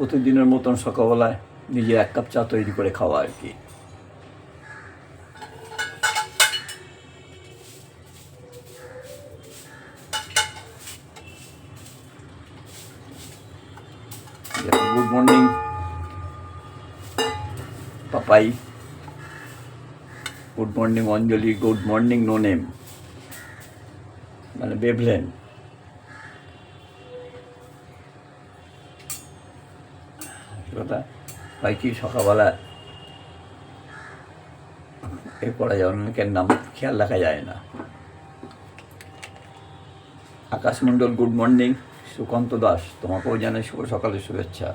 প্রতিদিনের মতন সকালবেলায় নিজের এক কাপ চা তৈরি করে খাওয়া আর কি। Good morning, Papai. Good morning, Anjali. Good morning, no name. মানে বেবলেন কথা। হয় কি সকালবেলা এ করা যায় অনেকের নাম খেয়াল রাখা যায় না। আকাশ মণ্ডল, গুড মর্নিং, সুকান্ত দাস, তোমাকেও জানাই শুভ সকালের শুভেচ্ছা।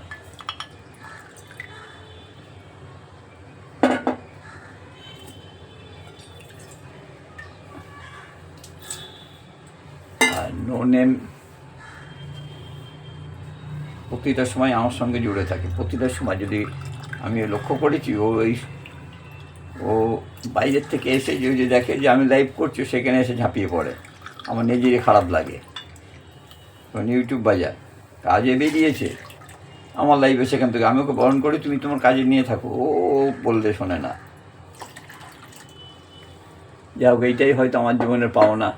আর নো নেম প্রতিটা সময় আমার সঙ্গে জুড়ে থাকে। প্রতিটা সময় যদি আমি লক্ষ্য করেছি, ও ওই ও বাইরের থেকে এসে যদি দেখে যে আমি লাইভ করছি সেখানে এসে ঝাঁপিয়ে পড়ে। আমার নিজেরই খারাপ লাগে। তখন ইউটিউব বাজার, কাজে বেরিয়েছে। আমার লাইভে সেখান থেকে, আমি ওকে বরণ করি, তুমি তোমার কাজে নিয়ে থাকো। ও বললে শোনে না। যাই হোক, এইটাই হয়তো আমার জীবনের পাওনা।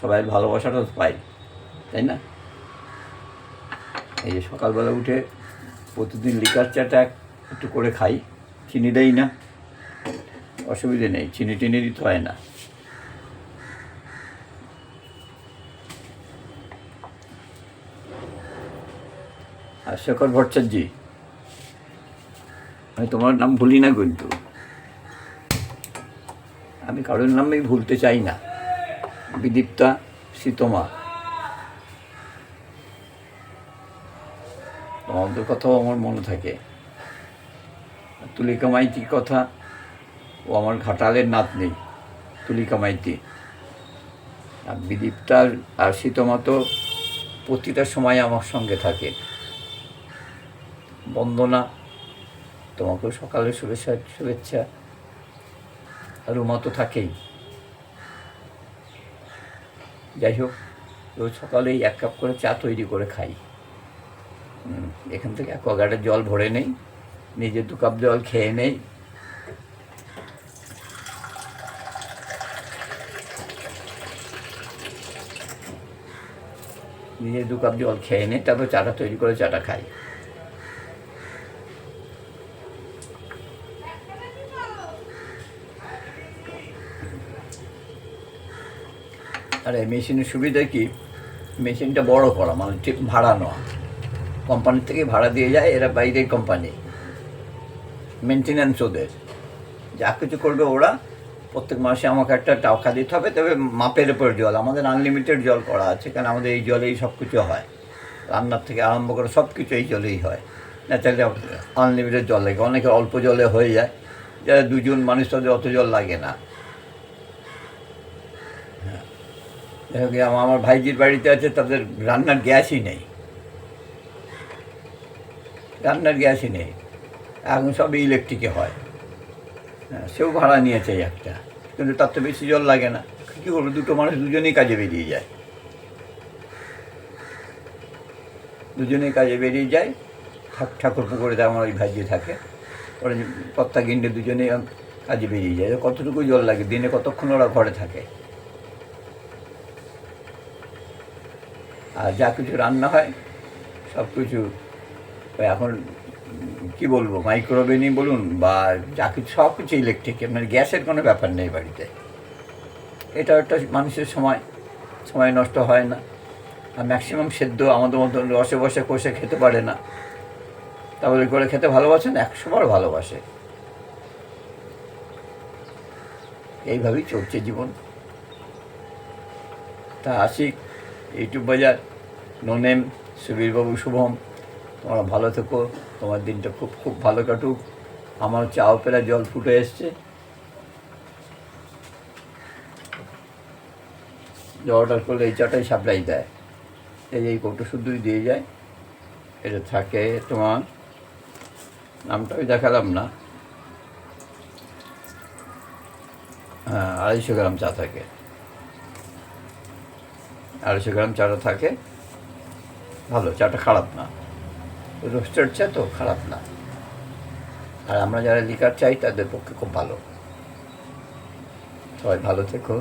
সবাই ভালোবাসাটা পাই তাই না? এই যে সকালবেলা উঠে প্রতিদিন লিকার চাটা একটু করে খাই। চিনি দেই না। অসুবিধে নেই, চিনি টিনি দিতে হয় না। আর শেখর ভট্টাচার্য, আমি তোমার নাম ভুলি না কিন্তু। আমি কারোর নামই ভুলতে চাই না। বিদীপ্তা সীতমা। তোমাদের কথাও আমার মনে থাকে। তুলিকা মাইতির কথা, ও আমার ঘাটালের নাত নেই তুলিকা মাইতি আর বিদীপ্তার আর সীতমা তো প্রতিটা সময় আমার সঙ্গে থাকে। বন্দনা, তোমাকেও সকালে শুভেচ্ছা শুভেচ্ছা। আর রুমা তো থাকেই। যাই হোক, রোজ সকালেই এক কাপ করে চা তৈরি করে খাই। এখান থেকে অ্যাকোয়াগার্ডের জল ভরে নেই, নিজে দু কাপ জল খেয়ে নেই। নিজে দু কাপ জল খেয়ে নেই, তারপর চাটা তৈরি করে চাটা খাই। আর এই মেশিনের সুবিধা কি? মেশিনটা বড় করা মানে ঠিক ভাড়া নেওয়া। কোম্পানির থেকে ভাড়া দিয়ে যায়, এরা বাইরের কোম্পানি মেনটেন্যান্স ওদের। যা কিছু করবে ওরা, প্রত্যেক মাসে আমাকে একটা টাকা দিতে হবে, তবে মাপের উপর জল। আমাদের আনলিমিটেড জল করা আছে, কারণ আমাদের এই জলেই সব কিছু হয়। রান্নার থেকে আরম্ভ করে সব কিছু এই জলেই হয়। ন্যাচারালি আনলিমিটেড জল লাগে। অনেকে অল্প জলে হয়ে যায়। যারা দুজন মানুষ, তাদের অত জল লাগে না। আমার আমার ভাইজির বাড়িতে আছে, তাদের রান্নার গ্যাসই নেই। রান্নার গ্যাসই নেই। এখন সবই ইলেকট্রিকে হয়। হ্যাঁ সেও ভাড়া নিয়েছে একটা। কিন্তু তার তো বেশি জল লাগে না। কী করব, দুটো মানুষ দুজনেই কাজে বেরিয়ে যায়। দুজনেই কাজে বেরিয়ে যায়। ঠাক- ঠাকুর পুকুরেতে আমার ওই ভাইজি থাকে। ওরা কর্তা গিন্ডে দুজনেই কাজে বেরিয়ে যায়। কতটুকু জল লাগে? দিনে কতক্ষণ ওরা ঘরে থাকে? আর যা কিছু রান্না হয় সব কিছু এখন কি বলব মাইক্রোওভেনই বলুন বা যা কিছু, সব কিছু ইলেকট্রিক মানে গ্যাসের কোনো ব্যাপার নেই বাড়িতে। এটা একটা মানুষের সময় সময় নষ্ট হয় না। আর ম্যাক্সিমাম সেদ্ধ আমাদের মতন রসে বসে কষে খেতে পারে না। তাহলে করে খেতে ভালোবাসেন? একশো বার ভালোবাসে। এইভাবেই চলছে জীবন। তা আসি, ইউটিউব বাজার নোনেম সুবীরবাবু শুভম। তোমরা ভালো থেকো, তোমার দিনটা খুব খুব ভালো কাটুক। আমার চাও পেলা জল ফুটে এসছে। জলটা করলে এই চাটাই সাপ্লাই দেয়। এই এই কৌটো শুদ্ধই দিয়ে যায়। এটা থাকে তোমার, নামটা আমি দেখালাম না। হ্যাঁ আড়াইশো গ্রাম চা থাকে। আড়াইশো গ্রাম চাটা থাকে। ভালো, চাটা খারাপ না। রোস্টার চা তো খারাপ না। আর আমরা যারা লিকার চাই, তাদের পক্ষে খুব ভালো। সবাই ভালো থেকো,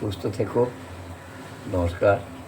সুস্থ থেকো। নমস্কার।